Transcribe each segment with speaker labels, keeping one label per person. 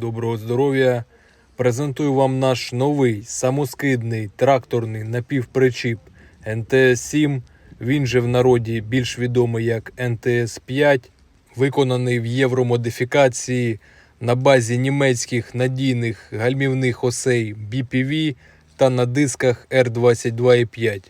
Speaker 1: Доброго здоров'я! Презентую вам наш новий самоскидний тракторний напівпричіп НТС-7. Він же в народі більш відомий як НТС-5, виконаний в євромодифікації на базі німецьких надійних гальмівних осей BPV та на дисках R22,5.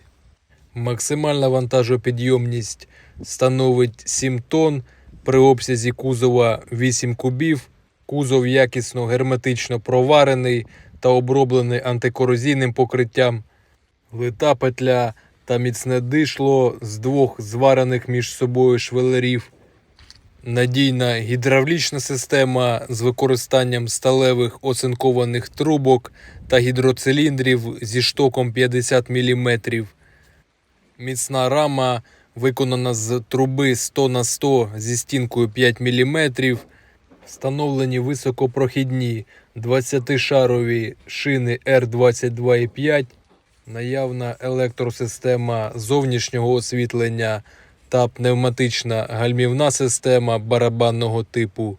Speaker 1: Максимальна вантажопідйомність становить 7 тонн при обсязі кузова 8 кубів. Кузов якісно герметично проварений та оброблений антикорозійним покриттям. Лита петля та міцне дишло з двох зварених між собою швелерів. Надійна гідравлічна система з використанням сталевих оцинкованих трубок та гідроциліндрів зі штоком 50 мм. Міцна рама виконана з труби 100 на 100 зі стінкою 5 мм. Встановлені високопрохідні 20-шарові шини R22,5, наявна електросистема зовнішнього освітлення та пневматична гальмівна система барабанного типу.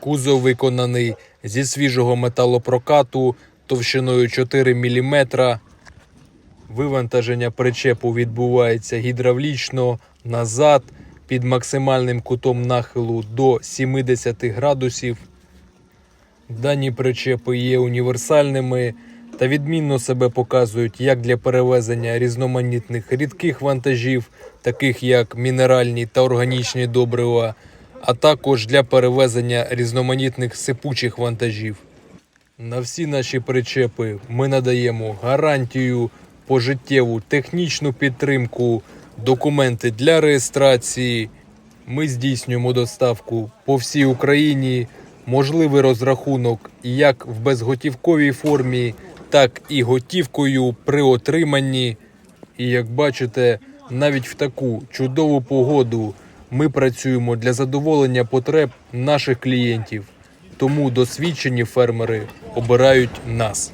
Speaker 1: Кузов виконаний зі свіжого металопрокату товщиною 4 мм. Вивантаження причепу відбувається гідравлічно назад під максимальним кутом нахилу до 70 градусів. Дані причепи є універсальними та відмінно себе показують як для перевезення різноманітних рідких вантажів, таких як мінеральні та органічні добрива, а також для перевезення різноманітних сипучих вантажів. На всі наші причепи ми надаємо гарантію, пожиттєву технічну підтримку, документи для реєстрації. Ми здійснюємо доставку по всій Україні, можливий розрахунок як в безготівковій формі, так і готівкою при отриманні. І як бачите, навіть в таку чудову погоду ми працюємо для задоволення потреб наших клієнтів. Тому досвідчені фермери обирають нас.